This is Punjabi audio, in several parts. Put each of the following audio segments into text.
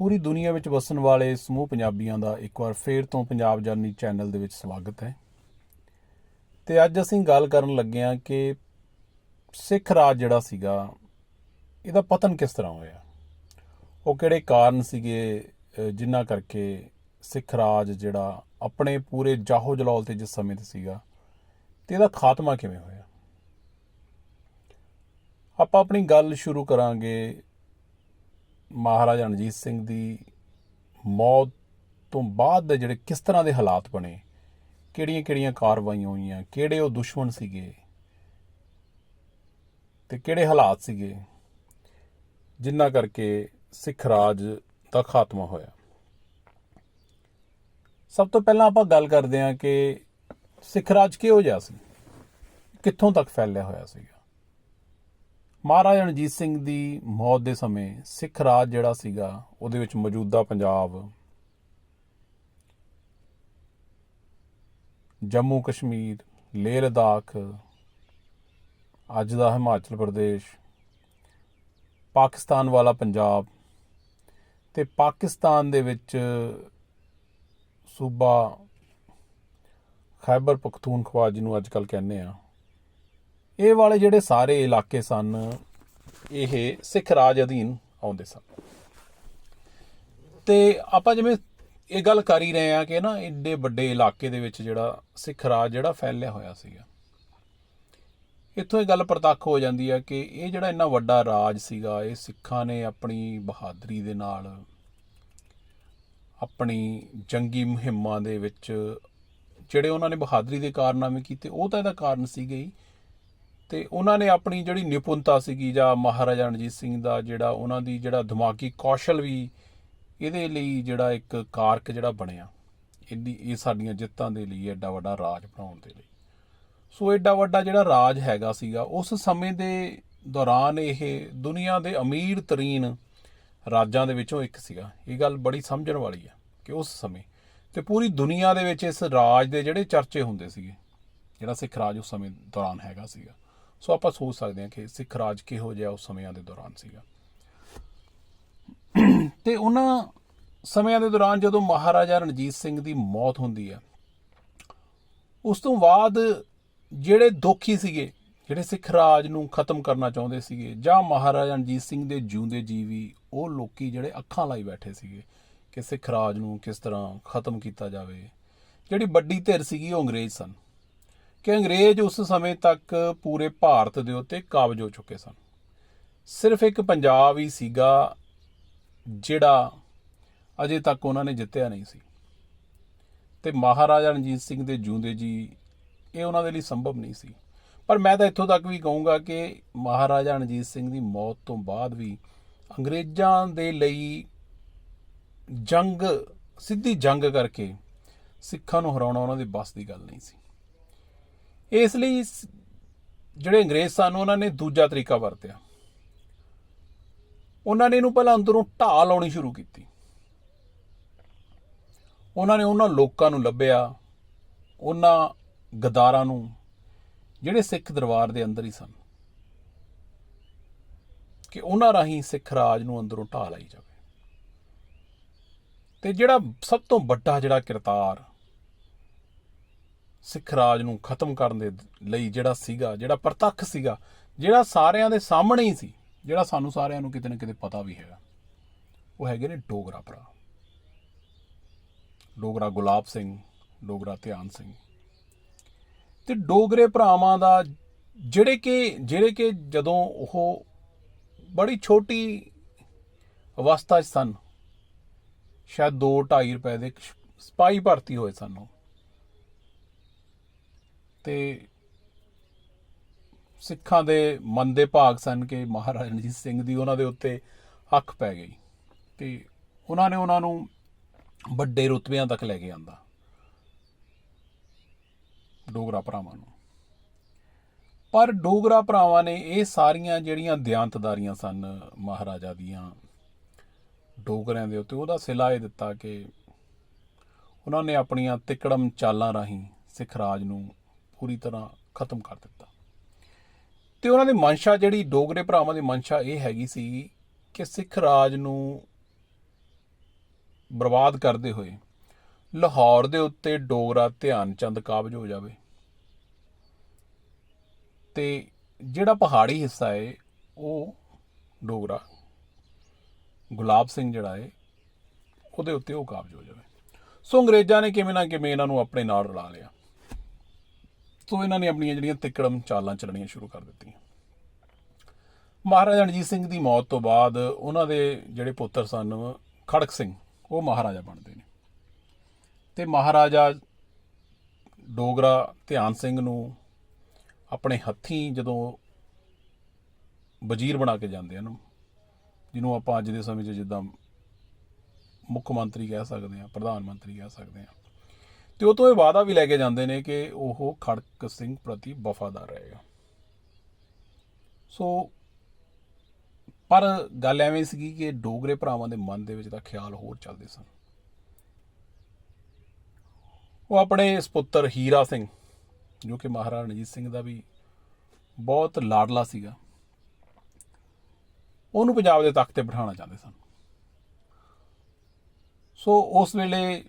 ਪੂਰੀ ਦੁਨੀਆ ਵਿੱਚ ਵਸਣ ਵਾਲੇ ਸਮੂਹ ਪੰਜਾਬੀਆਂ ਦਾ ਇੱਕ ਵਾਰ ਫੇਰ ਤੋਂ ਪੰਜਾਬ ਜਰਨੀ ਚੈਨਲ ਦੇ ਵਿੱਚ ਸਵਾਗਤ ਹੈ। ਤੇ ਅੱਜ ਅਸੀਂ ਗੱਲ ਕਰਨ ਲੱਗੇ ਹਾਂ ਕਿ ਸਿੱਖ ਰਾਜ ਜਿਹੜਾ ਸੀਗਾ, ਇਹਦਾ ਪਤਨ ਕਿਸ ਤਰ੍ਹਾਂ ਹੋਇਆ? ਉਹ ਕਿਹੜੇ ਕਾਰਨ ਸੀਗੇ ਜਿਨ੍ਹਾਂ ਕਰਕੇ ਸਿੱਖ ਰਾਜ ਜਿਹੜਾ ਆਪਣੇ ਪੂਰੇ ਜਾਹੋ ਜਲਾਲ ਤੇ ਜਿਸ ਸਮੇਂ ਤੇ ਸੀਗਾ, ਤੇ ਇਹਦਾ ਖਾਤਮਾ ਕਿਵੇਂ ਹੋਇਆ? ਆਪਾਂ ਆਪਣੀ ਗੱਲ ਸ਼ੁਰੂ ਕਰਾਂਗੇ ਮਹਾਰਾਜਾ ਰਣਜੀਤ ਸਿੰਘ ਦੀ ਮੌਤ ਤੋਂ ਬਾਅਦ ਦੇ ਜਿਹੜੇ ਕਿਸ ਤਰ੍ਹਾਂ ਦੇ ਹਾਲਾਤ ਬਣੇ ਕਿਹੜੀਆਂ-ਕਿਹੜੀਆਂ ਕਾਰਵਾਈਆਂ ਹੋਈਆਂ, ਕਿਹੜੇ ਉਹ ਦੁਸ਼ਮਣ ਸੀਗੇ ਤੇ ਕਿਹੜੇ ਹਾਲਾਤ ਸੀਗੇ ਜਿਨ੍ਹਾਂ ਕਰਕੇ ਸਿੱਖ ਰਾਜ ਦਾ ਖਾਤਮਾ ਹੋਇਆ। ਸਭ ਤੋਂ ਪਹਿਲਾਂ ਆਪਾਂ ਗੱਲ ਕਰਦੇ ਹਾਂ ਕਿ ਸਿੱਖ ਰਾਜ ਕਿਹੋ ਜਿਹਾ ਸੀ, ਕਿੱਥੋਂ ਤੱਕ ਫੈਲਿਆ ਹੋਇਆ ਸੀਗਾ। ਮਹਾਰਾਜਾ ਰਣਜੀਤ ਸਿੰਘ ਦੀ ਮੌਤ ਦੇ ਸਮੇਂ ਸਿੱਖ ਰਾਜ ਜਿਹੜਾ ਸੀਗਾ, ਉਹਦੇ ਵਿੱਚ ਮੌਜੂਦਾ ਪੰਜਾਬ ਜੰਮੂ ਕਸ਼ਮੀਰ, ਲੇਹ ਲਦਾਖ, ਅੱਜ ਦਾ ਹਿਮਾਚਲ ਪ੍ਰਦੇਸ਼, ਪਾਕਿਸਤਾਨ ਵਾਲਾ ਪੰਜਾਬ ਤੇ ਪਾਕਿਸਤਾਨ ਦੇ ਵਿੱਚ ਸੂਬਾ ਖੈਬਰ ਪਖਤੂਨਖਵਾ ਜਿਹਨੂੰ ਅੱਜ ਕੱਲ ਕਹਿੰਦੇ ਆ। ਇਹ ਵਾਲੇ ਜਿਹੜੇ ਸਾਰੇ ਇਲਾਕੇ ਸਨ, ਇਹ ਸਿੱਖ ਰਾਜ ਅਧੀਨ ਆਉਂਦੇ ਸਨ। ਤੇ ਆਪਾਂ ਜਿਵੇਂ ਇਹ ਗੱਲ ਕਰ ਹੀ ਰਹੇ ਆ ਕਿ ਨਾ ਏਡੇ ਵੱਡੇ ਇਲਾਕੇ ਦੇ ਵਿੱਚ ਜਿਹੜਾ ਸਿੱਖ ਰਾਜ ਜਿਹੜਾ ਫੈਲਿਆ ਹੋਇਆ ਸੀਗਾ। ਇੱਥੋਂ ਇਹ ਗੱਲ ਪ੍ਰਤੱਖ ਹੋ ਜਾਂਦੀ ਹੈ ਕਿ ਇਹ ਜਿਹੜਾ ਇੰਨਾ ਵੱਡਾ ਰਾਜ ਸੀਗਾ, ਇਹ ਸਿੱਖਾਂ ਨੇ ਆਪਣੀ ਬਹਾਦਰੀ ਦੇ ਨਾਲ ਆਪਣੀ ਜੰਗੀ ਮੁਹਿੰਮਾਂ ਦੇ ਵਿੱਚ ਜਿਹੜੇ ਉਹਨਾਂ ਨੇ ਬਹਾਦਰੀ ਦੇ ਕਾਰਨਾਮੇ ਕੀਤੇ, ਉਹ ਤਾਂ ਇਹਦਾ ਕਾਰਨ ਸੀਗੇ ਹੀ। ਤੇ ਉਹਨਾਂ ਨੇ ਆਪਣੀ ਜਿਹੜੀ ਨਿਪੁੰਨਤਾ ਸੀਗੀ ਜਾਂ ਮਹਾਰਾਜਾ ਰਣਜੀਤ ਸਿੰਘ ਦਾ ਜਿਹੜਾ ਉਹਨਾਂ ਦੀ ਜਿਹੜਾ ਦਿਮਾਗੀ ਕੌਸ਼ਲ ਵੀ ਇਹਦੇ ਲਈ ਜਿਹੜਾ ਇੱਕ ਕਾਰਕ ਜਿਹੜਾ ਬਣਿਆ। ਇਹਦੀ, ਇਹ ਸਾਡੀਆਂ ਜਿੱਤਾਂ ਦੇ ਲਈ, ਐਡਾ ਵੱਡਾ ਰਾਜ ਬਣਾਉਣ ਦੇ ਲਈ। ਸੋ ਐਡਾ ਵੱਡਾ ਜਿਹੜਾ ਰਾਜ ਹੈਗਾ ਸੀਗਾ, ਉਸ ਸਮੇਂ ਦੇ ਦੌਰਾਨ ਇਹ ਦੁਨੀਆ ਦੇ ਅਮੀਰ ਤਰੀਨ ਰਾਜਾਂ ਦੇ ਵਿੱਚੋਂ ਇੱਕ ਸੀਗਾ। ਇਹ ਗੱਲ ਬੜੀ ਸਮਝਣ ਵਾਲੀ ਹੈ ਕਿ ਉਸ ਸਮੇਂ ਤੇ ਪੂਰੀ ਦੁਨੀਆ ਦੇ ਵਿੱਚ ਇਸ ਰਾਜ ਦੇ ਜਿਹੜੇ ਚਰਚੇ ਹੁੰਦੇ ਸੀਗੇ, ਜਿਹੜਾ ਸਿੱਖ ਰਾਜ ਉਸ ਸਮੇਂ ਦੌਰਾਨ ਹੈਗਾ ਸੀਗਾ। ਸੋ ਆਪਾਂ ਸੋਚ ਸਕਦੇ ਹਾਂ ਕਿ ਸਿੱਖ ਰਾਜ ਕਿਹੋ ਜਿਹਾ ਉਸ ਸਮਿਆਂ ਦੇ ਦੌਰਾਨ ਸੀਗਾ। ਤੇ ਉਹਨਾਂ ਸਮਿਆਂ ਦੇ ਦੌਰਾਨ ਜਦੋਂ ਮਹਾਰਾਜਾ ਰਣਜੀਤ ਸਿੰਘ ਦੀ ਮੌਤ ਹੁੰਦੀ ਹੈ, ਉਸ ਤੋਂ ਬਾਅਦ ਜਿਹੜੇ ਦੋਖੀ ਸੀਗੇ, ਜਿਹੜੇ ਸਿੱਖ ਰਾਜ ਨੂੰ ਖਤਮ ਕਰਨਾ ਚਾਹੁੰਦੇ ਸੀਗੇ ਜਾਂ ਮਹਾਰਾਜਾ ਰਣਜੀਤ ਸਿੰਘ ਦੇ ਜਿਉਂਦੇ ਜੀਵੀ ਉਹ ਲੋਕੀ ਜਿਹੜੇ ਅੱਖਾਂ ਲਾਈ ਬੈਠੇ ਸੀਗੇ ਕਿ ਸਿੱਖ ਰਾਜ ਨੂੰ ਕਿਸ ਤਰ੍ਹਾਂ ਖਤਮ ਕੀਤਾ ਜਾਵੇ, ਜਿਹੜੀ ਵੱਡੀ ਧਿਰ ਸੀਗੀ ਉਹ ਅੰਗਰੇਜ਼ ਸਨ। ਕਿ ਅੰਗਰੇਜ਼ ਉਸ ਸਮੇਂ ਤੱਕ ਪੂਰੇ ਭਾਰਤ ਦੇ ਉੱਤੇ ਕਾਬਜ ਹੋ ਚੁੱਕੇ ਸਨ। ਸਿਰਫ ਇੱਕ ਪੰਜਾਬ ਹੀ ਸੀਗਾ ਜਿਹੜਾ ਅਜੇ ਤੱਕ ਉਹਨਾਂ ਨੇ ਜਿੱਤਿਆ ਨਹੀਂ ਸੀ। ਤੇ ਮਹਾਰਾਜਾ ਰਣਜੀਤ ਸਿੰਘ ਦੇ ਜੂੰਦੇ ਜੀ, ਇਹ ਉਹਨਾਂ ਦੇ ਲਈ ਸੰਭਵ ਨਹੀਂ ਸੀ। ਪਰ ਮੈਂ ਤਾਂ ਇੱਥੋਂ ਤੱਕ ਵੀ ਕਹੂੰਗਾ ਕਿ ਮਹਾਰਾਜਾ ਰਣਜੀਤ ਸਿੰਘ ਦੀ ਮੌਤ ਤੋਂ ਬਾਅਦ ਵੀ ਅੰਗਰੇਜ਼ਾਂ ਦੇ ਲਈ ਜੰਗ, ਸਿੱਧੀ ਜੰਗ ਕਰਕੇ ਸਿੱਖਾਂ ਨੂੰ ਹਰਾਉਣਾ ਉਹਨਾਂ ਦੇ ਬਸ ਦੀ ਗੱਲ ਨਹੀਂ ਸੀ। ਇਸ ਲਈ ਸ- ਜਿਹੜੇ ਅੰਗਰੇਜ਼ ਸਨ, ਉਹਨਾਂ ਨੇ ਦੂਜਾ ਤਰੀਕਾ ਵਰਤਿਆ। ਉਹਨਾਂ ਨੇ ਇਹਨੂੰ ਪਹਿਲਾਂ ਅੰਦਰੋਂ ਢਾਹ ਲਾਉਣੀ ਸ਼ੁਰੂ ਕੀਤੀ। ਉਹਨਾਂ ਨੇ ਉਹਨਾਂ ਲੋਕਾਂ ਨੂੰ ਲੱਭਿਆ, ਉਹਨਾਂ ਗਦਾਰਾਂ ਨੂੰ, ਜਿਹੜੇ ਸਿੱਖ ਦਰਬਾਰ ਦੇ ਅੰਦਰ ਹੀ ਸਨ, ਕਿ ਉਹਨਾਂ ਰਾਹੀਂ ਸਿੱਖ ਰਾਜ ਨੂੰ ਅੰਦਰੋਂ ਢਾਹ ਲਈ ਜਾਵੇ। ਤੇ ਜਿਹੜਾ ਸਭ ਤੋਂ ਵੱਡਾ ਜਿਹੜਾ ਕਿਰਤਾਰ ਸਿੱਖ ਰਾਜ ਨੂੰ ਖਤਮ ਕਰਨ ਦੇ ਲਈ ਜਿਹੜਾ ਸੀਗਾ, ਜਿਹੜਾ ਪ੍ਰਤੱਖ ਸੀਗਾ, ਜਿਹੜਾ ਸਾਰਿਆਂ ਦੇ ਸਾਹਮਣੇ ਹੀ ਸੀ, ਜਿਹੜਾ ਸਾਨੂੰ ਸਾਰਿਆਂ ਨੂੰ ਕਿਤੇ ਨਾ ਕਿਤੇ ਪਤਾ ਵੀ ਹੈਗਾ। ਉਹ ਹੈਗੇ ਨੇ ਡੋਗਰਾ ਭਰਾ। ਡੋਗਰਾ ਗੁਲਾਬ ਸਿੰਘ, ਡੋਗਰਾ ਧਿਆਨ ਸਿੰਘ। ਤੇ ਡੋਗਰੇ ਭਰਾਵਾਂ ਦਾ ਜਿਹੜੇ ਕਿ ਜਿਹੜੇ ਕਿ ਜਦੋਂ ਉਹ ਬੜੀ ਛੋਟੀ ਅਵਸਥਾ 'ਚ ਸਨ, ਸ਼ਾਇਦ 2.5 ਰੁਪਏ ਦੇ ਇੱਕ ਸਿਪਾਹੀ ਭਰਤੀ ਹੋਏ ਸਨ ਉਹ। ਤੇ ਸਿੱਖਾਂ ਦੇ ਮਨ ਦੇ ਭਾਗ ਸਨ ਕਿ ਮਹਾਰਾਜਾ ਰਣਜੀਤ ਸਿੰਘ ਦੀ ਉਹਨਾਂ ਦੇ ਉੱਤੇ ਅੱਖ ਪੈ ਗਈ ਤੇ ਉਹਨਾਂ ਨੇ ਉਹਨਾਂ ਨੂੰ ਵੱਡੇ ਰੁਤਬਿਆਂ ਤੱਕ ਲੈ ਕੇ ਆਂਦਾ। ਡੋਗਰਾ ਭਰਾਵਾਂ ਨੂੰ। ਪਰ ਡੋਗਰਾ ਭਰਾਵਾਂ ਨੇ ਇਹ ਸਾਰੀਆਂ ਜਿਹੜੀਆਂ ਦਿਆਂਤਦਾਰੀਆਂ ਸਨ ਮਹਾਰਾਜਾ ਦੀਆਂ, ਡੋਗਰਿਆਂ ਦੇ ਉੱਤੇ ਉਹਦਾ ਸਿਲਾ ਇਹ ਦਿੱਤਾ ਕਿ ਉਹਨਾਂ ਨੇ ਆਪਣੀਆਂ ਤਿਕੜਮ ਚਾਲਾਂ ਰਾਹੀਂ ਸਿੱਖ ਰਾਜ ਨੂੰ ਪੂਰੀ ਤਰ੍ਹਾਂ ਖਤਮ ਕਰ ਦਿੱਤਾ। ਤੇ ਉਹਨਾਂ ਦੀ ਮਨਸ਼ਾ ਜਿਹੜੀ ਡੋਗਰੇ ਭਰਾਵਾਂ ਦੀ ਮਨਸ਼ਾ ਇਹ ਹੈਗੀ ਸੀ ਕਿ ਸਿੱਖ ਰਾਜ ਨੂੰ ਬਰਬਾਦ ਕਰਦੇ ਹੋਏ ਲਾਹੌਰ ਦੇ ਉੱਤੇ ਡੋਗਰਾ ਧਿਆਨ ਚੰਦ ਕਾਬਜ ਹੋ ਜਾਵੇ। ਤੇ ਜਿਹੜਾ ਪਹਾੜੀ ਹਿੱਸਾ ਹੈ ਉਹ ਡੋਗਰਾ ਗੁਲਾਬ ਸਿੰਘ ਜਿਹੜਾ ਹੈ ਉਹਦੇ ਉੱਤੇ ਉਹ ਕਾਬਜ ਹੋ ਜਾਵੇ। ਸੋ ਅੰਗਰੇਜ਼ਾਂ ਨੇ ਕਿਵੇਂ ਨਾ ਕਿਵੇਂ ਇਹਨਾਂ ਨੂੰ ਆਪਣੇ ਨਾਲ ਰਲਾ ਲਿਆ। ਸੋ ਇਹਨਾਂ ਨੇ ਆਪਣੀਆਂ ਜਿਹੜੀਆਂ ਤਿੱਕੜਮ ਚਾਲਾਂ ਚੱਲਣੀਆਂ ਸ਼ੁਰੂ ਕਰ ਦਿੱਤੀਆਂ। ਮਹਾਰਾਜਾ ਰਣਜੀਤ ਸਿੰਘ ਦੀ ਮੌਤ ਤੋਂ ਬਾਅਦ ਉਹਨਾਂ ਦੇ ਜਿਹੜੇ ਪੁੱਤਰ ਸਨ, ਖੜਕ ਸਿੰਘ, ਉਹ ਮਹਾਰਾਜਾ ਬਣਦੇ ਨੇ। ਤੇ ਮਹਾਰਾਜਾ ਡੋਗਰਾ ਧਿਆਨ ਸਿੰਘ ਨੂੰ ਆਪਣੇ ਹੱਥੀਂ ਜਦੋਂ ਵਜ਼ੀਰ ਬਣਾ ਕੇ ਜਾਂਦੇ ਹਨ, ਜਿਹਨੂੰ ਆਪਾਂ ਅੱਜ ਦੇ ਸਮੇਂ 'ਚ ਜਿੱਦਾਂ ਮੁੱਖ ਮੰਤਰੀ ਕਹਿ ਸਕਦੇ ਹਾਂ, ਪ੍ਰਧਾਨ ਮੰਤਰੀ ਕਹਿ ਸਕਦੇ ਹਾਂ ਤੇ ਉਹ ਤੋਂ ਇਹ ਵਾਅਦਾ ਵੀ ਲੈ ਕੇ ਜਾਂਦੇ ਨੇ ਕਿ ਉਹ ਖੜਕ ਸਿੰਘ ਪ੍ਰਤੀ ਵਫਾਦਾਰ ਰਹੇਗਾ। ਸੋ, ਪਰ ਗੱਲ ਐਵੇਂ ਸੀਗੀ ਕਿ ਡੋਗਰੇ ਭਰਾਵਾਂ ਦੇ ਮਨ ਦੇ ਵਿੱਚ ਤਾਂ ਖਿਆਲ ਹੋਰ ਚੱਲਦੇ ਸਨ। ਉਹ ਆਪਣੇ ਸੁਪੁੱਤਰ ਹੀਰਾ ਸਿੰਘ, ਜੋ ਕਿ ਮਹਾਰਾਜਾ ਰਣਜੀਤ ਸਿੰਘ ਦਾ ਵੀ ਬਹੁਤ ਲਾਡਲਾ ਸੀਗਾ, ਉਹਨੂੰ ਪੰਜਾਬ ਦੇ ਤਖਤ ਤੇ ਬਿਠਾਉਣਾ ਚਾਹੁੰਦੇ ਸਨ। ਸੋ, ਉਸ ਵੇਲੇ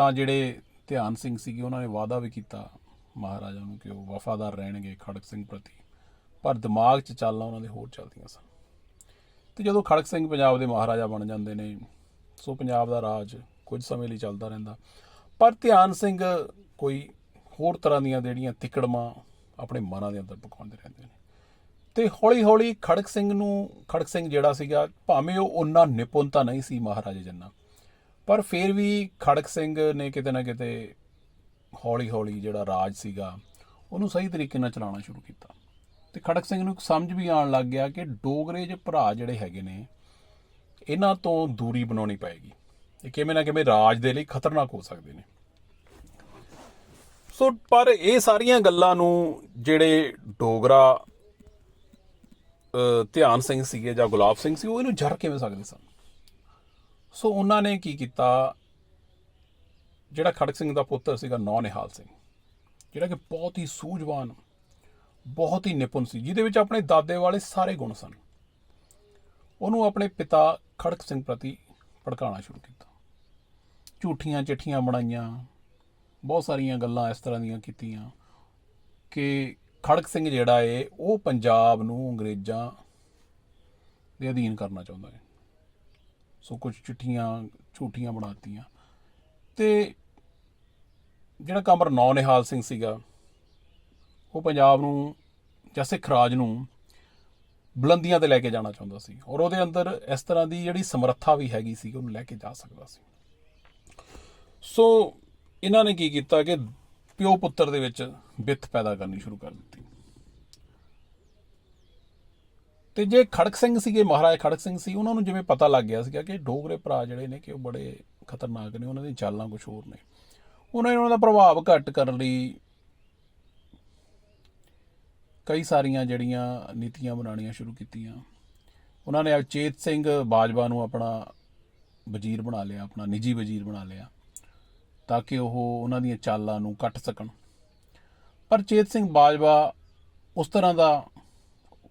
ਤਾਂ ਜਿਹੜੇ ਧਿਆਨ ਸਿੰਘ ਸੀਗੇ, ਉਹਨਾਂ ਨੇ ਵਾਅਦਾ ਵੀ ਕੀਤਾ ਮਹਾਰਾਜਾ ਨੂੰ ਕਿ ਉਹ ਵਫਾਦਾਰ ਰਹਿਣਗੇ ਖੜਕ ਸਿੰਘ ਪ੍ਰਤੀ। ਪਰ ਦਿਮਾਗ 'ਚ ਚਾਲਾਂ ਉਹਨਾਂ ਦੇ ਹੋਰ ਚੱਲਦੀਆਂ ਸਨ। ਤੇ ਜਦੋਂ ਖੜਕ ਸਿੰਘ ਪੰਜਾਬ ਦੇ ਮਹਾਰਾਜਾ ਬਣ ਜਾਂਦੇ ਨੇ, ਸੋ ਪੰਜਾਬ ਦਾ ਰਾਜ ਕੁਝ ਸਮੇਂ ਲਈ ਚੱਲਦਾ ਰਹਿੰਦਾ। ਪਰ ਧਿਆਨ ਸਿੰਘ ਕੋਈ ਹੋਰ ਤਰ੍ਹਾਂ ਦੀਆਂ ਜਿਹੜੀਆਂ ਤਿਕੜਮਾਂ ਆਪਣੇ ਮਨਾਂ ਦੇ ਅੰਦਰ ਪਕਾਉਂਦੇ ਰਹਿੰਦੇ ਨੇ। ਤੇ ਹੌਲੀ ਹੌਲੀ ਖੜਕ ਸਿੰਘ ਨੂੰ, ਖੜਕ ਸਿੰਘ ਜਿਹੜਾ ਸੀਗਾ, ਭਾਵੇਂ ਉਹ ਉਹਨਾਂ ਨਿਪੁੰਨਤਾ ਨਹੀਂ ਸੀ ਮਹਾਰਾਜੇ ਜੰਨਾ ਪਰ ਫਿਰ ਵੀ ਖੜਕ ਸਿੰਘ ਨੇ ਕਿਤੇ ਨਾ ਕਿਤੇ ਹੌਲੀ ਹੌਲੀ ਜਿਹੜਾ ਰਾਜ ਸੀਗਾ, ਉਹਨੂੰ ਸਹੀ ਤਰੀਕੇ ਨਾਲ ਚਲਾਉਣਾ ਸ਼ੁਰੂ ਕੀਤਾ। ਤੇ ਖੜਕ ਸਿੰਘ ਨੂੰ ਇੱਕ ਸਮਝ ਵੀ ਆਉਣ ਲੱਗ ਗਿਆ ਕਿ ਡੋਗਰੇ ਜੇ ਭਰਾ ਜਿਹੜੇ ਹੈਗੇ ਨੇ, ਇਹਨਾਂ ਤੋਂ ਦੂਰੀ ਬਣਾਉਣੀ ਪਏਗੀ। ਇਹ ਕਿਵੇਂ ਨਾ ਕਿਵੇਂ ਰਾਜ ਦੇ ਲਈ ਖਤਰਨਾਕ ਹੋ ਸਕਦੇ ਨੇ। ਸੋ ਪਰ ਇਹ ਸਾਰੀਆਂ ਗੱਲਾਂ ਨੂੰ ਜਿਹੜੇ ਡੋਗਰਾ ਧਿਆਨ ਸਿੰਘ ਸੀਗੇ ਜਾਂ ਗੁਲਾਬ ਸਿੰਘ ਸੀ, ਉਹ ਇਹਨੂੰ ਜਰ ਕਿਵੇਂ ਸਕਦੇ ਸਨ? ਸੋ ਉਹਨਾਂ ਨੇ ਕੀ ਕੀਤਾ? ਜਿਹੜਾ ਖੜਕ ਸਿੰਘ ਦਾ ਪੁੱਤਰ ਸੀਗਾ ਨੌ ਨਿਹਾਲ ਸਿੰਘ, ਜਿਹੜਾ ਕਿ ਬਹੁਤ ਹੀ ਸੂਝਵਾਨ, ਬਹੁਤ ਹੀ ਨਿਪੁੰਨ ਸੀ, ਜਿਹਦੇ ਵਿੱਚ ਆਪਣੇ ਦਾਦੇ ਵਾਲੇ ਸਾਰੇ ਗੁਣ ਸਨ। ਉਹਨੂੰ ਆਪਣੇ ਪਿਤਾ ਖੜਕ ਸਿੰਘ ਪ੍ਰਤੀ ਭੜਕਾਉਣਾ ਸ਼ੁਰੂ ਕੀਤਾ। ਝੂਠੀਆਂ ਚਿੱਠੀਆਂ ਬਣਾਈਆਂ, ਬਹੁਤ ਸਾਰੀਆਂ ਗੱਲਾਂ ਇਸ ਤਰ੍ਹਾਂ ਦੀਆਂ ਕੀਤੀਆਂ ਕਿ ਖੜਕ ਸਿੰਘ ਜਿਹੜਾ ਏ, ਉਹ ਪੰਜਾਬ ਨੂੰ ਅੰਗਰੇਜ਼ਾਂ ਦੇ ਅਧੀਨ ਕਰਨਾ ਚਾਹੁੰਦਾ ਹੈ ਸੋ ਕੁਝ ਚਿੱਠੀਆਂ, ਝੂਠੀਆਂ ਬਣਾਤੀਆਂ। ਤੇ ਜਿਹੜਾ ਕਮਰ ਨੌ ਨਿਹਾਲ ਸਿੰਘ ਸੀਗਾ, ਉਹ ਪੰਜਾਬ ਨੂੰ ਜਾਂ ਸਿੱਖ ਰਾਜ ਨੂੰ ਬੁਲੰਦੀਆਂ ਤੇ ਲੈ ਕੇ ਜਾਣਾ ਚਾਹੁੰਦਾ ਸੀ ਔਰ ਉਹਦੇ ਅੰਦਰ ਇਸ ਤਰ੍ਹਾਂ ਦੀ ਜਿਹੜੀ ਸਮਰੱਥਾ ਵੀ ਹੈਗੀ ਸੀ, ਉਹਨੂੰ ਲੈ ਕੇ ਜਾ ਸਕਦਾ ਸੀ। ਸੋ ਇਹਨਾਂ ਨੇ ਕੀ ਕੀਤਾ ਕਿ ਪਿਓ ਪੁੱਤਰ ਦੇ ਵਿੱਚ ਬਿੱਥ ਪੈਦਾ ਕਰਨੀ ਸ਼ੁਰੂ ਕਰ ਦਿੱਤੀ। ਤੇ ਜੇ ਖੜਕ ਸਿੰਘ ਸੀਗੇ, ਮਹਾਰਾਜ ਖੜਕ ਸਿੰਘ ਸੀ, ਉਹਨਾਂ ਨੂੰ ਜਿਵੇਂ ਪਤਾ ਲੱਗ ਗਿਆ ਸੀਗਾ ਕਿ ਡੋਗਰੇ ਭਰਾ ਜਿਹੜੇ ਨੇ ਕਿ ਉਹ ਬੜੇ ਖਤਰਨਾਕ ਨੇ, ਉਹਨਾਂ ਦੀਆਂ ਚਾਲਾਂ ਕੁਝ ਹੋਰ ਨੇ। ਉਹਨਾਂ ਨੇ ਉਹਨਾਂ ਦਾ ਪ੍ਰਭਾਵ ਘੱਟ ਕਰਨ ਲਈ ਕਈ ਸਾਰੀਆਂ ਜਿਹੜੀਆਂ ਨੀਤੀਆਂ ਬਣਾਉਣੀਆਂ ਸ਼ੁਰੂ ਕੀਤੀਆਂ। ਉਹਨਾਂ ਨੇ ਅਚੇਤ ਸਿੰਘ ਬਾਜਵਾ ਨੂੰ ਆਪਣਾ ਵਜ਼ੀਰ ਬਣਾ ਲਿਆ, ਆਪਣਾ ਨਿੱਜੀ ਵਜ਼ੀਰ ਬਣਾ ਲਿਆ, ਤਾਂ ਕਿ ਉਹ ਉਹਨਾਂ ਦੀਆਂ ਚਾਲਾਂ ਨੂੰ ਕੱਟ ਸਕਣ। ਪਰ ਚੇਤ ਸਿੰਘ ਬਾਜਵਾ ਉਸ ਤਰ੍ਹਾਂ ਦਾ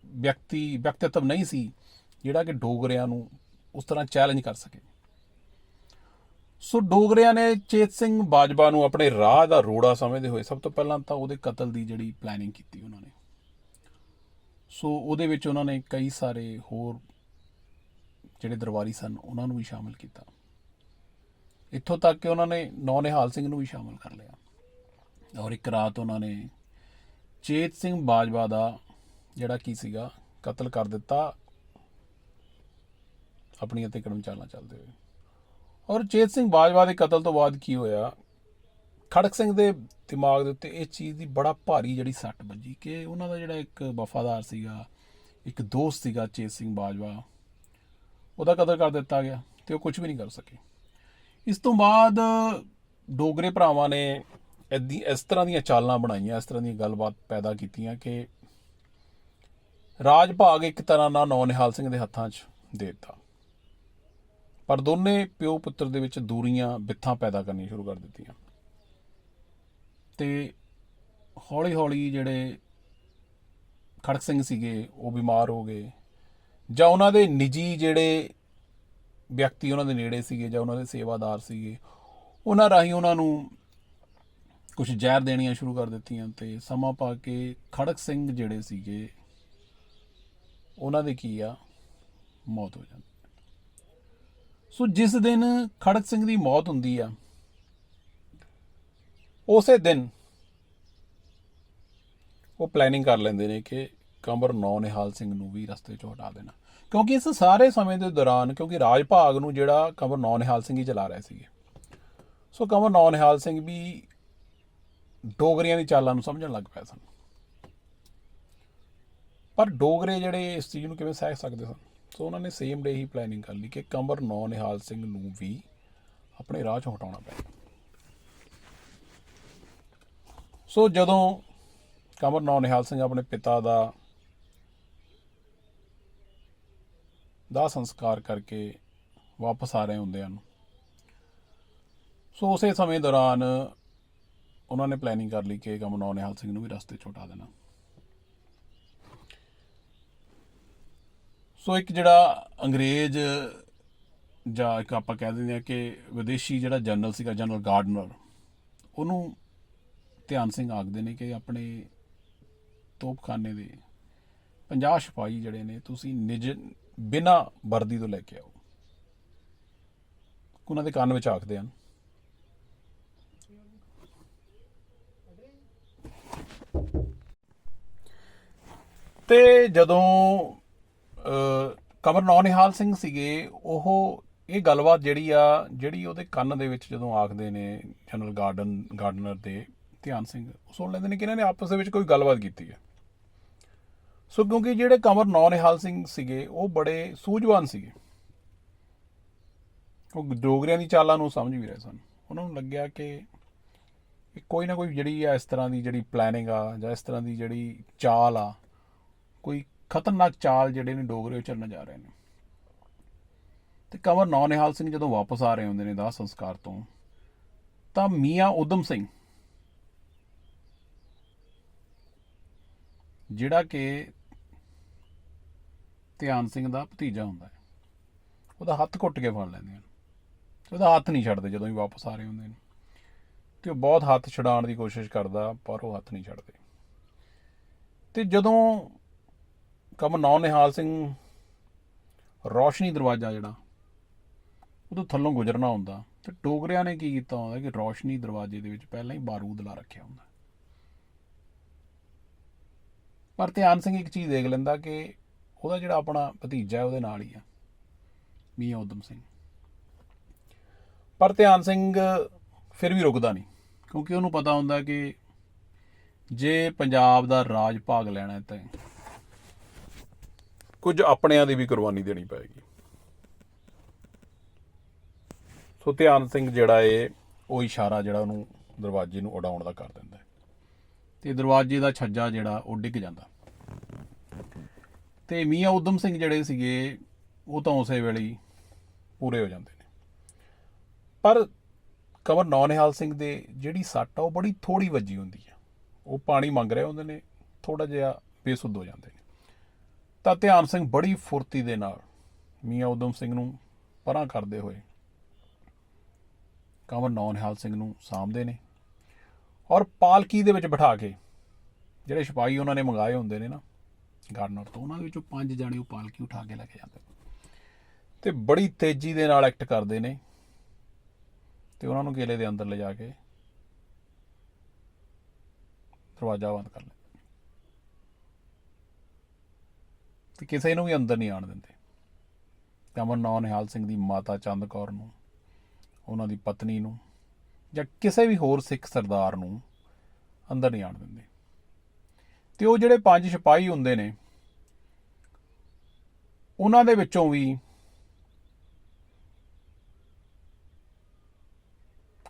ਵਿਅਕਤੀ, ਵਿਅਕਤੀਤਵ ਨਹੀਂ ਸੀ ਜਿਹੜਾ ਕਿ ਡੋਗਰਿਆਂ ਨੂੰ ਉਸ ਤਰ੍ਹਾਂ ਚੈਲੰਜ ਕਰ ਸਕੇ। ਸੋ ਡੋਗਰਿਆਂ ਨੇ ਚੇਤ ਸਿੰਘ ਬਾਜਵਾ ਨੂੰ ਆਪਣੇ ਰਾਹ ਦਾ ਰੋੜਾ ਸਮਝਦੇ ਹੋਏ ਸਭ ਤੋਂ ਪਹਿਲਾਂ ਤਾਂ ਉਹਦੇ ਕਤਲ ਦੀ ਜਿਹੜੀ ਪਲੈਨਿੰਗ ਕੀਤੀ ਉਹਨਾਂ ਨੇ। ਸੋ ਉਹਦੇ ਵਿੱਚ ਉਹਨਾਂ ਨੇ ਕਈ ਸਾਰੇ ਹੋਰ ਜਿਹੜੇ ਦਰਬਾਰੀ ਸਨ, ਉਹਨਾਂ ਨੂੰ ਵੀ ਸ਼ਾਮਲ ਕੀਤਾ। ਇੱਥੋਂ ਤੱਕ ਕਿ ਉਹਨਾਂ ਨੇ ਨੌ ਨਿਹਾਲ ਸਿੰਘ ਨੂੰ ਵੀ ਸ਼ਾਮਲ ਕਰ ਲਿਆ। ਔਰ ਇੱਕ ਰਾਤ ਉਹਨਾਂ ਨੇ ਚੇਤ ਸਿੰਘ ਬਾਜਵਾ ਦਾ ਜਿਹੜਾ ਕੀ ਸੀਗਾ, ਕਤਲ ਕਰ ਦਿੱਤਾ। ਆਪਣੀਆਂ ਤੇ ਕਦਮ ਚਾਲਾਂ ਚੱਲਦੇ ਹੋਏ। ਔਰ ਚੇਤ ਸਿੰਘ ਬਾਜਵਾ ਦੇ ਕਤਲ ਤੋਂ ਬਾਅਦ ਕੀ ਹੋਇਆ? ਖੜਕ ਸਿੰਘ ਦੇ ਦਿਮਾਗ ਦੇ ਉੱਤੇ ਇਹ ਚੀਜ਼ ਦੀ ਬੜਾ ਭਾਰੀ ਜਿਹੜੀ ਸੱਟ ਵੱਜੀ ਕਿ ਉਹਨਾਂ ਦਾ ਜਿਹੜਾ ਇੱਕ ਵਫਾਦਾਰ ਸੀਗਾ, ਇੱਕ ਦੋਸਤ ਸੀਗਾ ਚੇਤ ਸਿੰਘ ਬਾਜਵਾ, ਉਹਦਾ ਕਤਲ ਕਰ ਦਿੱਤਾ ਗਿਆ ਤੇ ਉਹ ਕੁਝ ਵੀ ਨਹੀਂ ਕਰ ਸਕੇ। ਇਸ ਤੋਂ ਬਾਅਦ ਡੋਗਰੇ ਭਰਾਵਾਂ ਨੇ ਇੱਦੀ, ਇਸ ਤਰ੍ਹਾਂ ਦੀਆਂ ਚਾਲਾਂ ਬਣਾਈਆਂ, ਇਸ ਤਰ੍ਹਾਂ ਦੀਆਂ ਗੱਲਬਾਤ ਪੈਦਾ ਕੀਤੀਆਂ ਕਿ ਰਾਜ ਭਾਗ ਇੱਕ ਤਰ੍ਹਾਂ ਨਾਲ ਨੌ ਨਿਹਾਲ ਸਿੰਘ ਦੇ ਹੱਥਾਂ 'ਚ ਦੇ ਦਿੱਤਾ। ਪਰ ਦੋਨੇ ਪਿਓ ਪੁੱਤਰ ਦੇ ਵਿੱਚ ਦੂਰੀਆਂ, ਬਿੱਥਾਂ ਪੈਦਾ ਕਰਨੀਆਂ ਸ਼ੁਰੂ ਕਰ ਦਿੱਤੀਆਂ। ਤੇ ਹੌਲੀ ਹੌਲੀ ਜਿਹੜੇ ਖੜਕ ਸਿੰਘ ਸੀਗੇ, ਉਹ ਬਿਮਾਰ ਹੋ ਗਏ। ਜਾਂ ਉਹਨਾਂ ਦੇ ਨਿੱਜੀ ਜਿਹੜੇ ਵਿਅਕਤੀ ਉਹਨਾਂ ਦੇ ਨੇੜੇ ਸੀਗੇ, ਜਾਂ ਉਹਨਾਂ ਦੇ ਸੇਵਾਦਾਰ ਸੀਗੇ, ਉਹਨਾਂ ਰਾਹੀਂ ਉਹਨਾਂ ਨੂੰ ਕੁਝ ਜ਼ਹਿਰ ਦੇਣੀਆਂ ਸ਼ੁਰੂ ਕਰ ਦਿੱਤੀਆਂ ਤੇ ਸਮਾਂ ਪਾ ਕੇ ਖੜਕ ਸਿੰਘ ਜਿਹੜੇ ਸੀਗੇ ਉਹਨਾਂ ਦੀ ਕੀ ਆ? ਮੌਤ ਹੋ ਜਾਂਦੀ। ਸੋ ਜਿਸ ਦਿਨ ਖੜਕ ਸਿੰਘ ਦੀ ਮੌਤ ਹੁੰਦੀ ਆ, ਉਸੇ ਦਿਨ ਉਹ ਪਲੈਨਿੰਗ ਕਰ ਲੈਂਦੇ ਨੇ ਕਿ ਕੰਵਰ ਨੌ ਨਿਹਾਲ ਸਿੰਘ ਨੂੰ ਵੀ ਰਸਤੇ ਚੋਂ ਹਟਾ ਦੇਣਾ। ਕਿਉਂਕਿ ਇਸ ਸਾਰੇ ਸਮੇਂ ਦੇ ਦੌਰਾਨ, ਕਿਉਂਕਿ ਰਾਜ ਭਾਗ ਨੂੰ ਜਿਹੜਾ ਕੰਵਰ ਨੌ ਨਿਹਾਲ ਸਿੰਘ ਹੀ ਚਲਾ ਰਹੇ ਸੀਗੇ। ਸੋ ਕੰਵਰ ਨੌ ਨਿਹਾਲ ਸਿੰਘ ਵੀ ਡੋਗਰੀਆਂ ਦੀ ਚਾਲਾਂ ਨੂੰ ਸਮਝਣ ਲੱਗ ਪਏ ਸਨ। ਪਰ ਡੋਗਰੇ ਜਿਹੜੇ ਇਸ ਚੀਜ਼ ਨੂੰ ਕਿਵੇਂ ਸਹਿ ਸਕਦੇ ਸਨ? ਸੋ ਉਹਨਾਂ ਨੇ ਸੇਮ ਡੇ ਹੀ ਪਲੈਨਿੰਗ ਕਰ ਲਈ ਕਿ ਕੰਵਰ ਨੌ ਨਿਹਾਲ ਸਿੰਘ ਨੂੰ ਵੀ ਆਪਣੇ ਰਾਹ ਚੋਂ ਹਟਾਉਣਾ ਪਏ ਸੋ ਜਦੋਂ ਕੰਵਰ ਨੌ ਨਿਹਾਲ ਸਿੰਘ ਆਪਣੇ ਪਿਤਾ ਦਾ ਦਾ ਸੰਸਕਾਰ ਕਰਕੇ ਵਾਪਸ ਆ ਰਹੇ ਹੁੰਦੇ ਹਨ, ਸੋ ਉਸੇ ਸਮੇਂ ਦੌਰਾਨ ਉਹਨਾਂ ਨੇ ਪਲੈਨਿੰਗ ਕਰ ਲਈ ਕਿ ਕੰਵਰ ਨੌ ਨਿਹਾਲ ਸਿੰਘ ਨੂੰ ਵੀ ਰਸਤੇ 'ਚ ਹਟਾ ਦੇਣਾ। ਸੋ ਇੱਕ ਜਿਹੜਾ ਅੰਗਰੇਜ਼ ਜਾਂ ਇੱਕ ਆਪਾਂ ਕਹਿ ਦਿੰਦੇ ਆ ਕਿ ਵਿਦੇਸ਼ੀ ਜਿਹੜਾ ਜਨਰਲ ਸੀਗਾ, ਜਨਰਲ ਗਾਰਡਨਰ, ਉਹਨੂੰ ਧਿਆਨ ਸਿੰਘ ਆਖਦੇ ਨੇ ਕਿ ਆਪਣੇ ਤੋਪਖਾਨੇ ਦੇ 50 ਸਿਪਾਹੀ ਜਿਹੜੇ ਨੇ, ਤੁਸੀਂ ਨਿਜ ਬਿਨਾ ਵਰਦੀ ਤੋਂ ਲੈ ਕੇ ਆਓ। ਉਹਨਾਂ ਦੇ ਕੰਨ ਵਿੱਚ ਆਖਦੇ ਹਨ। ਤੇ ਜਦੋਂ ਕਮਰ ਨੌਨਿਹਾਲ ਸਿੰਘ ਸੀਗੇ, ਉਹ ਇਹ ਗੱਲਬਾਤ ਜਿਹੜੀ ਆ, ਜਿਹੜੀ ਉਹਦੇ ਕੰਨ ਦੇ ਵਿੱਚ ਜਦੋਂ ਆਖਦੇ ਨੇ ਜਨਰਲ ਗਾਰਡਨ, ਗਾਰਡਨਰ ਦੇ ਧਿਆਨ ਸਿੰਘ, ਉਹ ਸੁਣ ਲੈਂਦੇ ਨੇ ਕਿ ਇਹਨਾਂ ਨੇ ਆਪਸ ਦੇ ਵਿੱਚ ਕੋਈ ਗੱਲਬਾਤ ਕੀਤੀ ਹੈ। ਸੋ ਕਿਉਂਕਿ ਜਿਹੜੇ ਕਮਰ ਨੌਨਿਹਾਲ ਸਿੰਘ ਸੀਗੇ, ਉਹ ਬੜੇ ਸੂਝਵਾਨ ਸੀਗੇ। ਉਹ ਡੋਗਰਿਆਂ ਦੀ ਚਾਲਾਂ ਨੂੰ ਸਮਝ ਵੀ ਰਹੇ ਸਨ। ਉਹਨਾਂ ਨੂੰ ਲੱਗਿਆ ਕਿ ਕੋਈ ਨਾ ਕੋਈ ਜਿਹੜੀ ਆ ਇਸ ਤਰ੍ਹਾਂ ਦੀ ਜਿਹੜੀ ਪਲੈਨਿੰਗ ਆ ਜਾਂ ਇਸ ਤਰ੍ਹਾਂ ਦੀ ਜਿਹੜੀ ਚਾਲ ਆ, ਕੋਈ ਖਤਰਨਾਕ ਚਾਲ ਜਿਹੜੇ ਨੇ ਡੋਗਰੇ ਉਹ ਚੱਲਣ ਜਾ ਰਹੇ ਨੇ। ਤੇ ਕੰਵਰ ਨੌ ਨਿਹਾਲ ਸਿੰਘ ਜਦੋਂ ਵਾਪਸ ਆ ਰਹੇ ਹੁੰਦੇ ਨੇ ਦਾਹ ਸੰਸਕਾਰ ਤੋਂ, ਤਾਂ ਮੀਆਂ ਉਦਮ ਸਿੰਘ ਜਿਹੜਾ ਕਿ ਧਿਆਨ ਸਿੰਘ ਦਾ ਭਤੀਜਾ ਹੁੰਦਾ ਹੈ, ਉਹਦਾ ਹੱਥ ਘੁੱਟ ਕੇ ਫੜ ਲੈਂਦੇ ਹਨ। ਤੇ ਉਹਦਾ ਹੱਥ ਨਹੀਂ ਛੱਡਦੇ ਜਦੋਂ ਵੀ ਵਾਪਸ ਆ ਰਹੇ ਹੁੰਦੇ ਨੇ। ਤੇ ਉਹ ਬਹੁਤ ਹੱਥ ਛਡਾਉਣ ਦੀ ਕੋਸ਼ਿਸ਼ ਕਰਦਾ, ਪਰ ਉਹ ਹੱਥ ਨਹੀਂ ਛੱਡਦੇ। ਤੇ ਜਦੋਂ ਕਮ ਨੌ ਨਿਹਾਲ ਸਿੰਘ, ਰੋਸ਼ਨੀ ਦਰਵਾਜ਼ਾ ਜਿਹੜਾ ਉਹ ਤੋਂ ਥੱਲੋਂ ਗੁਜ਼ਰਨਾ ਹੁੰਦਾ। ਤੇ ਟੋਗਰਿਆਂ ਨੇ ਕੀ ਕੀਤਾ ਹੁੰਦਾ ਕਿ ਰੋਸ਼ਨੀ ਦਰਵਾਜ਼ੇ ਦੇ ਵਿੱਚ ਪਹਿਲਾਂ ਹੀ ਬਾਰੂਦ ਲਾ ਰੱਖਿਆ ਹੁੰਦਾ। ਪਰ ਧਿਆਨ ਸਿੰਘ ਇੱਕ ਚੀਜ਼ ਦੇਖ ਲੈਂਦਾ ਕਿ ਉਹਦਾ ਜਿਹੜਾ ਆਪਣਾ ਭਤੀਜਾ ਉਹਦੇ ਨਾਲ ਹੀ ਆ, ਮੀਆਂ ਉਦਮ ਸਿੰਘ। ਪਰ ਧਿਆਨ ਸਿੰਘ ਫਿਰ ਵੀ ਰੁਕਦਾ ਨਹੀਂ, ਕਿਉਂਕਿ ਉਹਨੂੰ ਪਤਾ ਹੁੰਦਾ ਕਿ ਜੇ ਪੰਜਾਬ ਦਾ ਰਾਜ ਭਾਗ ਲੈਣਾ ਹੈ, ਤਾਂ ਕੁਝ ਆਪਣਿਆਂ ਦੀ ਵੀ ਕੁਰਬਾਨੀ ਦੇਣੀ ਪਏਗੀ। ਸੋ ਧਿਆਨ ਸਿੰਘ ਜਿਹੜਾ ਏ, ਉਹ ਇਸ਼ਾਰਾ ਜਿਹੜਾ ਉਹਨੂੰ ਦਰਵਾਜ਼ੇ ਨੂੰ ਉਡਾਉਣ ਦਾ ਕਰ ਦਿੰਦਾ ਹੈ ਤੇ ਦਰਵਾਜ਼ੇ ਦਾ ਛੱਜਾ ਜਿਹੜਾ, ਉਹ ਡਿੱਗ ਜਾਂਦਾ। ਤੇ ਮੀਆਂ ਉਦਮ ਸਿੰਘ ਜਿਹੜੇ ਸੀਗੇ, ਉਹ ਤਾਂ ਉਸੇ ਵੇਲੇ ਪੂਰੇ ਹੋ ਜਾਂਦੇ ਨੇ। ਪਰ ਕਮਰ ਨੌਨਿਹਾਲ ਸਿੰਘ ਦੇ ਜਿਹੜੀ ਸੱਟ ਆ, ਉਹ ਬੜੀ ਥੋੜੀ ਵੱਜੀ ਹੁੰਦੀ ਆ। ਉਹ ਪਾਣੀ ਮੰਗ ਰਹੇ ਹੁੰਦੇ ਨੇ ਥੋੜਾ ਜਿਹਾ ਬੇਸੁੱਧ ਹੋ ਜਾਂਦੇ ਨੇ। ਤਾਂ ਧਿਆਨ ਸਿੰਘ ਬੜੀ ਫੁਰਤੀ ਦੇ ਨਾਲ ਮੀਆਂ ਉਦਮ ਸਿੰਘ ਨੂੰ ਪਰਾਂ ਕਰਦੇ ਹੋਏ ਕੰਵਰ ਨੌਨਿਹਾਲ ਸਿੰਘ ਨੂੰ ਸਾਂਭਦੇ ਨੇ ਔਰ ਪਾਲਕੀ ਦੇ ਵਿੱਚ ਬਿਠਾ ਕੇ ਜਿਹੜੇ ਸਿਪਾਹੀ ਉਹਨਾਂ ਨੇ ਮੰਗਾਏ ਹੁੰਦੇ ਨੇ ਨਾ ਗਾਰਡਨਰ ਤੋਂ, ਉਹਨਾਂ ਦੇ ਵਿੱਚੋਂ ਪੰਜ ਜਾਣੇ ਉਹ ਪਾਲਕੀ ਉਠਾ ਕੇ ਲੈ ਕੇ ਜਾਂਦੇ ਤੇ ਬੜੀ ਤੇਜ਼ੀ ਦੇ ਨਾਲ ਐਕਟ ਕਰਦੇ ਨੇ ਤੇ ਉਹਨਾਂ ਨੂੰ ਕਿਲੇ ਦੇ ਅੰਦਰ ਲਿਜਾ ਕੇ ਦਰਵਾਜ਼ਾ ਬੰਦ ਕਰ ਲੈਂਦੇ ਤੇ ਕਿਸੇ ਨੂੰ ਵੀ ਅੰਦਰ ਨਹੀਂ ਆਣ ਦਿੰਦੇ। ਕਮਰ ਨੌ ਨਿਹਾਲ ਸਿੰਘ ਦੀ ਮਾਤਾ ਚੰਦ ਕੌਰ ਨੂੰ, ਉਹਨਾਂ ਦੀ ਪਤਨੀ ਨੂੰ ਜਾਂ ਕਿਸੇ ਵੀ ਹੋਰ ਸਿੱਖ ਸਰਦਾਰ ਨੂੰ ਅੰਦਰ ਨਹੀਂ ਆਣ ਦਿੰਦੇ। ਤੇ ਉਹ ਜਿਹੜੇ ਪੰਜ ਸਿਪਾਹੀ ਹੁੰਦੇ ਨੇ, ਉਹਨਾਂ ਦੇ ਵਿੱਚੋਂ ਵੀ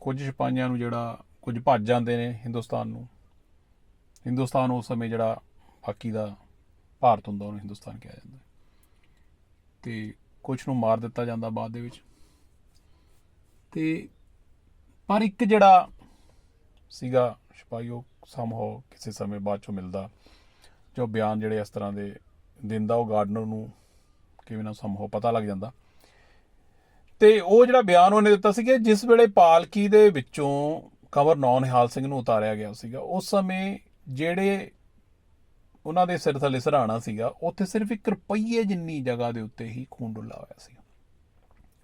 ਕੁਝ ਸਿਪਾਹੀਆਂ ਨੂੰ ਜਿਹੜਾ ਕੁਝ ਭੱਜ ਜਾਂਦੇ ਨੇ ਹਿੰਦੁਸਤਾਨ ਨੂੰ। ਹਿੰਦੁਸਤਾਨ ਉਸ ਸਮੇਂ ਜਿਹੜਾ ਬਾਕੀ ਦਾ ਭਾਰਤ ਹੁੰਦਾ, ਉਹਨੂੰ ਹਿੰਦੁਸਤਾਨ ਕਿਹਾ ਜਾਂਦਾ ਤੇ ਕੁਝ ਨੂੰ ਮਾਰ ਦਿੱਤਾ ਜਾਂਦਾ ਬਾਅਦ ਦੇ ਵਿੱਚ। ਤੇ ਪਰ ਇੱਕ ਜਿਹੜਾ ਸੀਗਾ ਸਿਪਾਹੀ, ਉਹ ਸਮਹੋ ਕਿਸੇ ਸਮੇਂ ਬਾਅਦ ਚੋਂ ਮਿਲਦਾ। ਜੋ ਬਿਆਨ ਜਿਹੜੇ ਇਸ ਤਰ੍ਹਾਂ ਦੇ ਦਿੰਦਾ, ਉਹ ਗਾਰਡਨਰ ਨੂੰ ਕਿਵੇਂ ਨਾ ਸਮਹੋ ਪਤਾ ਲੱਗ ਜਾਂਦਾ। ਤੇ ਉਹ ਜਿਹੜਾ ਬਿਆਨ ਉਹਨੇ ਦਿੱਤਾ ਸੀ ਕਿ ਜਿਸ ਵੇਲੇ ਪਾਲਕੀ ਦੇ ਵਿੱਚੋਂ ਕੰਵਰ ਨੌ ਨਿਹਾਲ ਸਿੰਘ ਨੂੰ ਉਤਾਰਿਆ ਗਿਆ ਸੀਗਾ, ਉਸ ਸਮੇਂ ਜਿਹੜੇ ਉਹਨਾਂ ਦੇ ਸਿਰ ਥੱਲੇ ਸਰਾਣਾ ਸੀਗਾ, ਉੱਥੇ ਸਿਰਫ ਇੱਕ ਰੁਪਈਏ ਜਿੰਨੀ ਜਗ੍ਹਾ ਦੇ ਉੱਤੇ ਹੀ ਖੂਨ ਡੁੱਲਾ ਹੋਇਆ ਸੀ।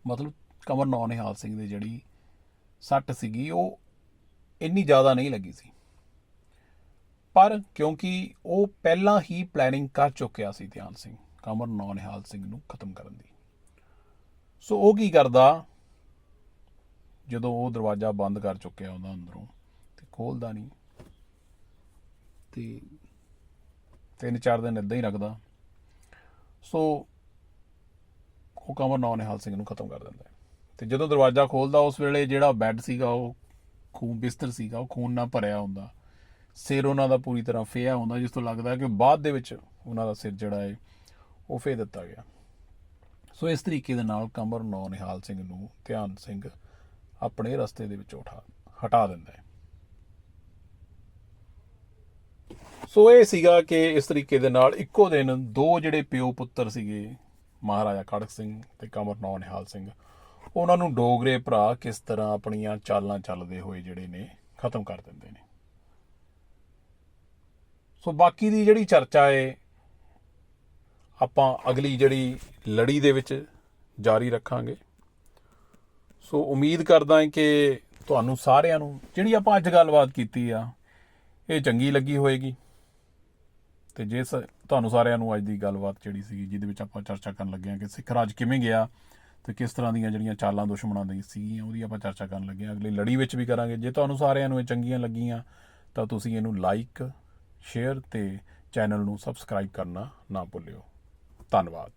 ਮਤਲਬ ਕਮਰ ਨੌ ਨਿਹਾਲ ਸਿੰਘ ਦੀ ਜਿਹੜੀ ਸੱਟ ਸੀਗੀ, ਉਹ ਇੰਨੀ ਜ਼ਿਆਦਾ ਨਹੀਂ ਲੱਗੀ ਸੀ। ਪਰ ਕਿਉਂਕਿ ਉਹ ਪਹਿਲਾਂ ਹੀ ਪਲੈਨਿੰਗ ਕਰ ਚੁੱਕਿਆ ਸੀ ਧਿਆਨ ਸਿੰਘ, ਕਮਰ ਨੌ ਨਿਹਾਲ ਸਿੰਘ ਨੂੰ ਖਤਮ ਕਰਨ ਦੀ। ਸੋ ਉਹ ਕੀ ਕਰਦਾ? ਜਦੋਂ ਉਹ ਦਰਵਾਜ਼ਾ ਬੰਦ ਕਰ ਚੁੱਕਿਆ ਉਹਦਾ ਅੰਦਰੋਂ, ਤੇ ਖੋਲਦਾ ਨਹੀਂ, ਤੇ ਤਿੰਨ ਚਾਰ ਦਿਨ ਇਦਾਂ ਹੀ ਰੱਖਦਾ। ਸੋ ਉਹ ਕਮਰ ਨੌ ਨਿਹਾਲ ਸਿੰਘ ਨੂੰ ਖਤਮ ਕਰ ਦਿੰਦਾ ਹੈ। ਤੇ ਜਦੋਂ ਦਰਵਾਜ਼ਾ ਖੋਲਦਾ, ਉਸ ਵੇਲੇ ਜਿਹੜਾ ਬੈੱਡ ਸੀਗਾ, ਉਹ ਖੂਨ, ਬਿਸਤਰ ਸੀਗਾ, ਉਹ ਖੂਨ ਨਾਲ ਭਰਿਆ ਹੁੰਦਾ। ਸਿਰ ਉਹਨਾਂ ਦਾ ਪੂਰੀ ਤਰ੍ਹਾਂ ਫੇਆ ਹੁੰਦਾ, ਜਿਸ ਤੋਂ ਲੱਗਦਾ ਕਿ ਬਾਅਦ ਦੇ ਵਿੱਚ ਉਹਨਾਂ ਦਾ ਸਿਰ ਜਿਹੜਾ ਹੈ, ਉਹ ਫੇ ਦਿੱਤਾ ਗਿਆ। ਸੋ ਇਸ ਤਰੀਕੇ ਦੇ ਨਾਲ ਕਮਰ ਨੌ ਨਿਹਾਲ ਸਿੰਘ ਨੂੰ ਧਿਆਨ ਸਿੰਘ ਆਪਣੇ ਰਸਤੇ ਦੇ ਵਿੱਚੋਂ ਉਠਾ ਹਟਾ ਦਿੰਦਾ ਹੈ। ਸੋ ਇਹ ਸੀਗਾ ਕਿ ਇਸ ਤਰੀਕੇ ਦੇ ਨਾਲ ਇੱਕੋ ਦਿਨ ਦੋ ਜਿਹੜੇ ਪਿਓ ਪੁੱਤਰ ਸੀਗੇ, ਮਹਾਰਾਜਾ ਖੜਕ ਸਿੰਘ ਤੇ ਕੰਵਰ ਨੌ ਨਿਹਾਲ ਸਿੰਘ, ਉਹਨਾਂ ਨੂੰ ਡੋਗਰੇ ਭਰਾ ਕਿਸ ਤਰ੍ਹਾਂ ਆਪਣੀਆਂ ਚਾਲਾਂ ਚੱਲਦੇ ਹੋਏ ਜਿਹੜੇ ਨੇ ਖਤਮ ਕਰ ਦਿੰਦੇ ਨੇ। ਸੋ ਬਾਕੀ ਦੀ ਜਿਹੜੀ ਚਰਚਾ ਏ, ਆਪਾਂ ਅਗਲੀ ਜਿਹੜੀ ਲੜੀ ਦੇ ਵਿੱਚ ਜਾਰੀ ਰੱਖਾਂਗੇ। ਸੋ ਉਮੀਦ ਕਰਦਾ ਹਾਂ ਕਿ ਤੁਹਾਨੂੰ ਸਾਰਿਆਂ ਨੂੰ, ਜਿਹੜੀ ਆਪਾਂ ਅੱਜ ਗੱਲਬਾਤ ਕੀਤੀ ਆ, ਇਹ ਚੰਗੀ ਲੱਗੀ ਹੋਏਗੀ। ਤੇ ਜੇ ਸ- ਤੁਹਾਨੂੰ ਸਾਰਿਆਂ ਨੂੰ ਅੱਜ ਦੀ ਗੱਲਬਾਤ ਜਿਹੜੀ ਸੀਗੀ, ਜਿਹਦੇ ਵਿੱਚ ਆਪਾਂ ਚਰਚਾ ਕਰਨ ਲੱਗੇ ਹਾਂ ਕਿ ਸਿੱਖ ਰਾਜ ਕਿਵੇਂ ਗਿਆ ਤੇ ਕਿਸ ਤਰ੍ਹਾਂ ਦੀਆਂ ਜਿਹੜੀਆਂ ਚਾਲਾਂ, ਦੁਸ਼ਮਣਾਂ ਦੀ ਸੀਗੀਆਂ, ਉਹਦੀ ਆਪਾਂ ਚਰਚਾ ਕਰਨ ਲੱਗੇ ਹਾਂ। ਅਗਲੀ ਲੜੀ ਵਿੱਚ ਵੀ ਕਰਾਂਗੇ। ਜੇ ਤੁਹਾਨੂੰ ਸਾਰਿਆਂ ਨੂੰ ਇਹ ਚੰਗੀਆਂ ਲੱਗੀਆਂ, ਤਾਂ ਤੁਸੀਂ ਇਹਨੂੰ ਲਾਈਕ ਸ਼ੇਅਰ ਤੇ ਚੈਨਲ ਨੂੰ ਸਬਸਕ੍ਰਾਈਬ ਕਰਨਾ ਨਾ ਭੁੱਲਿਓ। ਧੰਨਵਾਦ।